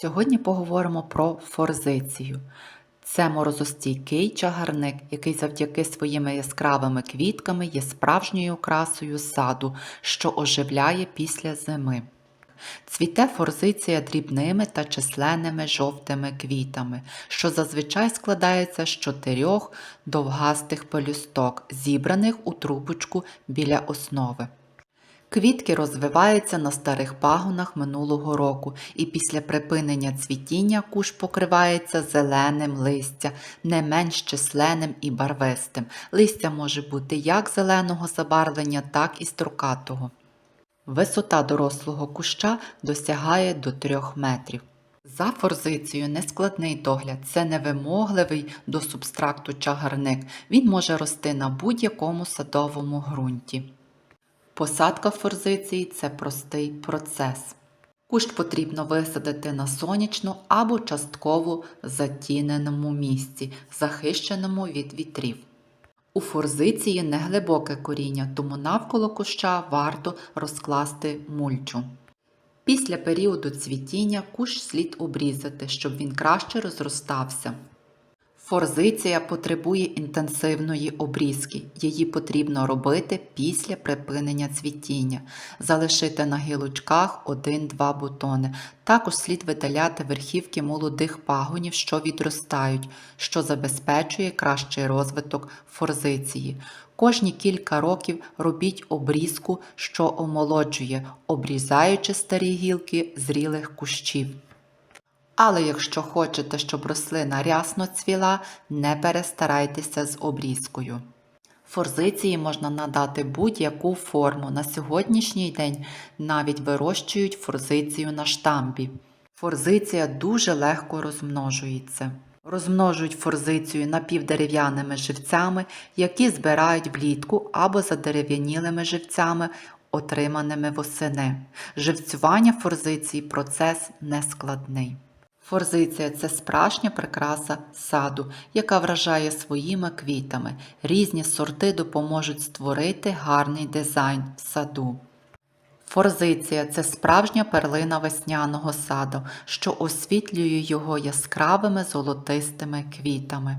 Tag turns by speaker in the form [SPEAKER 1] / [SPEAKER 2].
[SPEAKER 1] Сьогодні поговоримо про форзицію. Це морозостійкий чагарник, який завдяки своїми яскравими квітками є справжньою окрасою саду, що оживляє після зими. Цвіте форзиція дрібними та численними жовтими квітами, що зазвичай складається з чотирьох довгастих пелюсток, зібраних у трубочку біля основи. Квітки розвиваються на старих пагонах минулого року, і після припинення цвітіння куш покривається зеленим листя, не менш численним і барвистим. Листя може бути як зеленого забарвлення, так і строкатого. Висота дорослого куща досягає до 3 метрів. За форзицією нескладний догляд це невимогливий до субстракту чагарник. Він може рости на будь-якому садовому ґрунті. Посадка форзиції це простий процес. Кущ потрібно висадити на сонячну або частково затіненому місці, захищеному від вітрів. У форзиції неглибоке коріння, тому навколо куща варто розкласти мульчу. Після періоду цвітіння кущ слід обрізати, щоб він краще розростався. Форзиція потребує інтенсивної обрізки. Її потрібно робити після припинення цвітіння, залишити на гілочках 1-2 бутони. Також слід видаляти верхівки молодих пагонів, що відростають, що забезпечує кращий розвиток форзиції. Кожні кілька років робіть обрізку, що омолоджує, обрізаючи старі гілки зрілих кущів. Але якщо хочете, щоб рослина рясно цвіла, не перестарайтеся з обрізкою. Форзиції можна надати будь-яку форму. На сьогоднішній день навіть вирощують форзицію на штамбі. Форзиція дуже легко розмножується. Розмножують форзицію напівдерев'яними живцями, які збирають влітку або задерев'янілими живцями, отриманими восени. Живцювання форзиції процес нескладний. Форзиція це справжня прикраса саду, яка вражає своїми квітами. Різні сорти допоможуть створити гарний дизайн в саду. Форзиція це справжня перлина весняного саду, що освітлює його яскравими золотистими квітами.